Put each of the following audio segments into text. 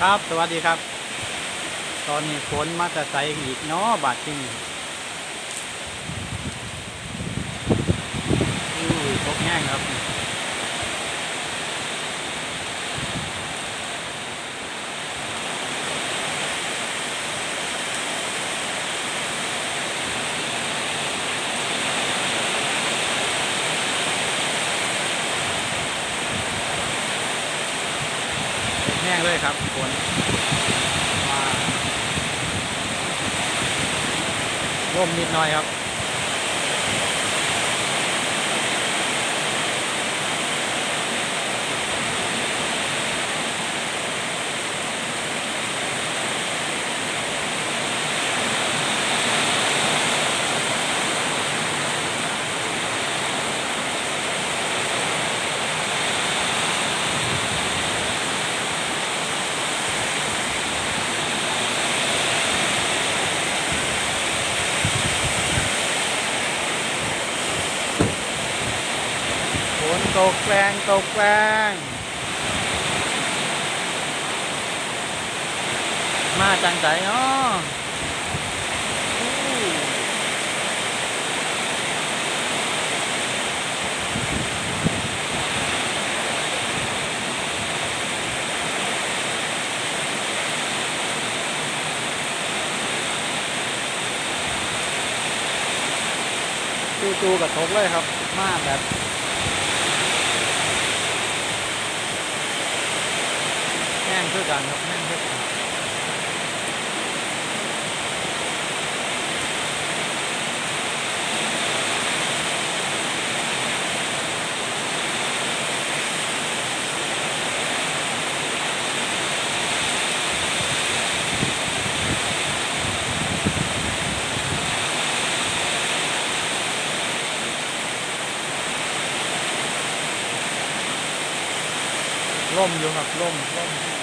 ครับ สวัสดีครับ ตอนนี้ฝนมาจะใสอีกเนาะบาดที่นี่อู้ยตกแห้งครับ ห้งเลยครับฝนร่มนิดหน่อยครับ ฝน ตกแรงตกแรงมาจังใจเนาะจู่ๆกับตกเลยครับ มาแบบ แห้งคือกันครับแห้งคือกันร่มอยู่ครับร่มร่ม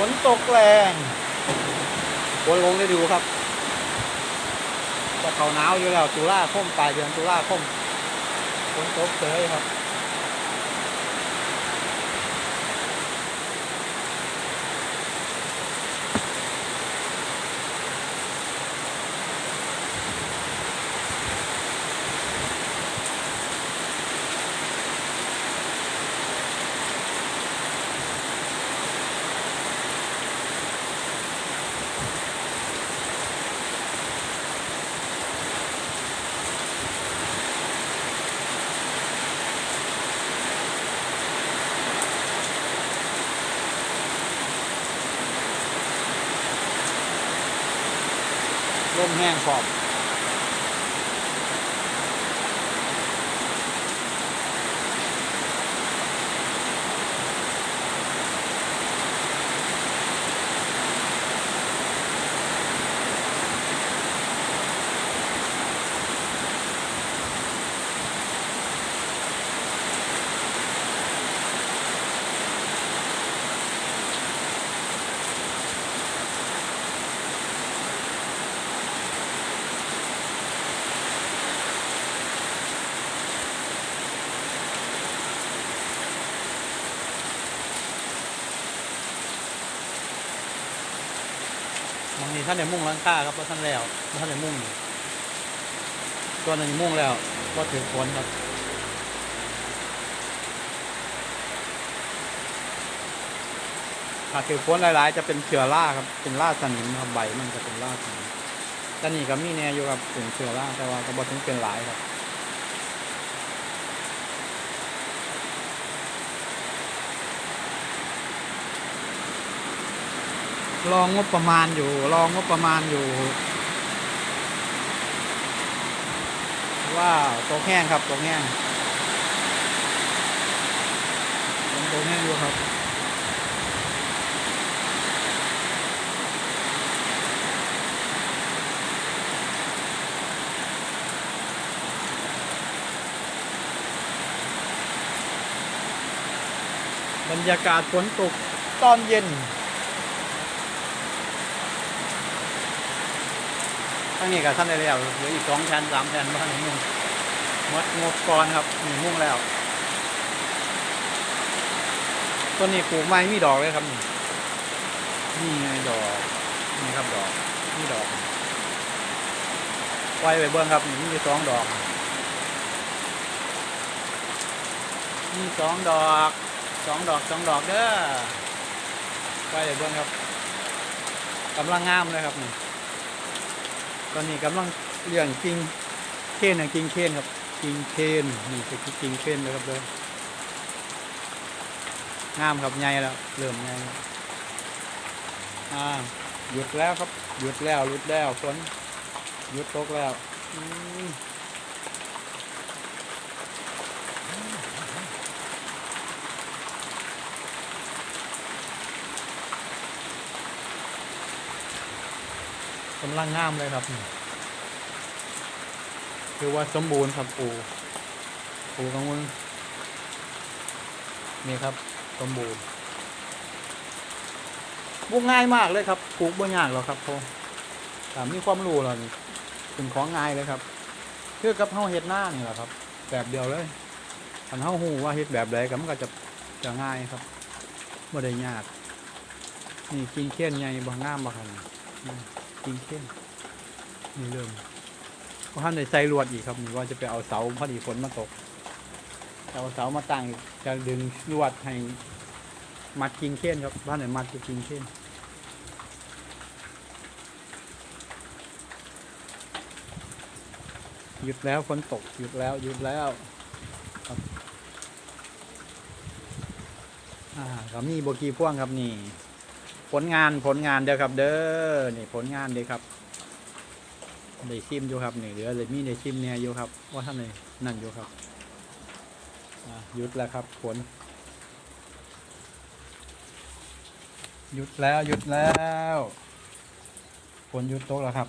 ฝนตกแรงฝนลงได้ดูครับจะเขาหนาวอยู่แล้วตุลาคมปลายเดือนตุลาคมฝนตกเฉยครับ ร่ มแห้งขอบ บางทีท่านในมุ่งหลังคาครับเพราะท่านแล้วท่านในมุ่งตัวหนึ่งมุ่งแล้วก็ถือฝนครับถ้าถือฝนหลายๆ จะเป็นเชื้อราครับ เป็นราสนิมครับใบมันจะเป็นราสนิมแต่นี่ก็มีแน่อยู่ครับเป็นเชื้อราแต่ว่าก็บ่ถึงเป็นหลายครับ ลองงบประมาณอยู่ลองงบประมาณอยู่ ว้าวตกแห้งครับตกแห้งยังตกแห้งอยู่ครับบรรยากาศฝนตกตอนเย็น ทั้งนี้กับท่านได้แล้วเหลืออีกสองแผ่นสามแผ่นบ้านมุ่งหมดงบก่อนครับนี่มุ่งแล้วต้นนี้ปลูกไม้มีดอกเลยครับนี่นี่ไงดอกนี่ครับดอกนี่ดอกไว้ไปเบิ้งครับนี่มีสองดอกมีสองดอกสองดอกสองดอกเด้อไว้ไปเบิ้งครับกำลังงามเลยครับนี่ ตอนนี้กำลังเลี้ยงกิงเคนนะกิงเคนครับกิงเคนนี่คือกิงเคนเลยครับเลยงามครับใหญ่แล้วเริ่มใหญ่อ่าหยุดแล้วครับ หยุดแล้วหยุดแล้วฝนหยุดตกแล้วอืม กำลังงามเลยครับนี่คือว่าสมบูรณ์ครับปูปูกังวลนี่ครับ สมบูรณ์ปลูกง่ายมากเลยครับปลูกบ่ยากหรอกครับพอถามมีความรู้แล้วนี่เป็นของง่ายเลยครับคือกับเฮาเฮ็ดหน้านี่แหละครับ แบบเดียวเลยคันเฮาฮู้ว่าเฮ็ดแบบใดก็มันก็จะจะง่ายครับบ่ได้ยากนี่กินเขี้ยนใหญ่บ่งามบ่ครับนี่ กินเขี้ยนนี่เริ่มเพราะท่านได้ใส่ลวดอีกครับนี่ว่าจะไปเอาเสาพอดีฝนมาตกจะเอาเสามาตั้งจะดึงลวดให้มัดกิงเขี้ยนครับบ้านไหนมัดจะกิงเขี้ยนหยุดแล้วฝนตกหยุดแล้วหยุดแล้วครับอ่าก็มีโบกีพ่วงครับนี่ ผลงานผลงานเด้อครับ เด้อนี่ผลงานเด้อครับได้ชิมอยู่ครับนี่เหลือเลยมีได้ชิมเนี่ยอยู่ครับ ว่าท่านไหนนั่นอยู่ครับหยุดแล้วครับผลหยุดแล้วหยุดแล้วฝนหยุดตกแล้วครับ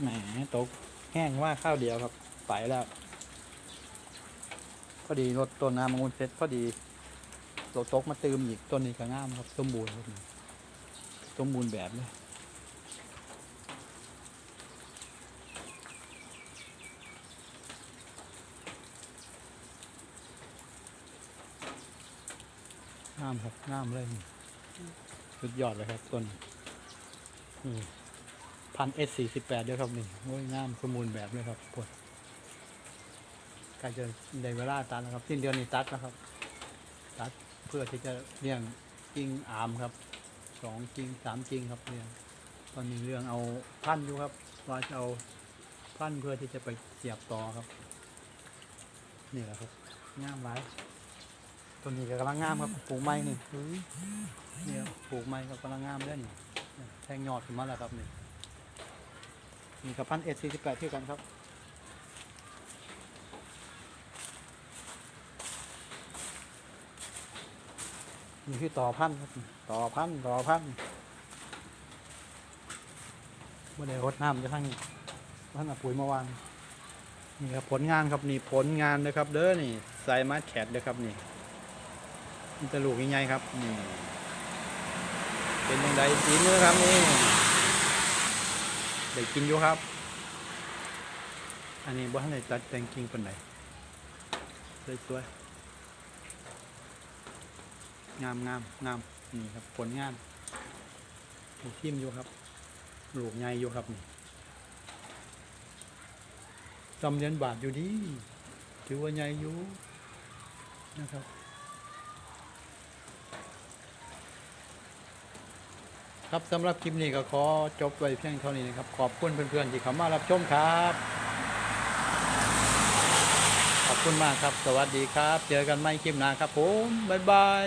แหมตกแห้งว่าข้าวเดียวครับไปแล้วพอดีรถต้นน้ำมังคุดเสร็จพอดีรถตกมาเติมอีกต้นนี้ก็งามครับ สมบูรณ์ครับ สมบูรณ์แบบเลยงามครับงามเลยสุดยอดเลยครับต้นนี่พันเอสสี่สิบแปดด้วยครับนี่โอ้ยงามสมบูรณ์แบบเลยครับปวดใกล้จะได้เวลาตัดแล้วครับสิ้นเดือนนี้ตัดแล้วครับ ตัดเพื่อที่จะเลี้ยงกิ่งอามครับ สองจริงสามจริงครับเรื่องตอนนี้เรื่องเอาพันอยู่ครับ ว่าจะเอาพันเพื่อที่จะไปเสียบต่อครับ นี่แหละครับงามหลายต้นนี้ก็กำลังงามครับปลูกไม้นี่เนี่ยปลูกไม้ก็กำลังงามด้อนี่แทงยอดขึ้นมาแล้วครับนี่นี่กับพันเอสสี่สิบแปดเท่ากันครับ นี่คือต่อพันธุ์ครับต่อพันธุ์ต่อพันธุ์เมื่อใดรดน้ำจะทั้งท่านปุ๋ยเมื่อวานนี่ครับผลงานครับนี่ผลงานนะครับ เด้อนี่ใส่มาแขดเด้อครับนี่มันจะลูกยังไงครับนี่เป็นยังไงสีมือครับนี่ได้กินอยู่ครับ อันนี้บ่ทันได้ตัดแต่งกิ่งปานใดสวยๆ งามงามงามนี่ครับผลงานมีทิมอยู่ครับหลูกใหญ่อยู่ครับนี่จำเรียนบาทอยู่ดีถือว่าใหญ่อยู่นะครับครับสำหรับคลิปนี้ก็ขอจบไว้เพียงเท่านี้นะครับ ขอบคุณเพื่อนๆที่เข้ามารับชมครับ ขอบคุณมากครับ สวัสดีครับ เจอกันใหม่คลิปหน้าครับผม บ๊ายบาย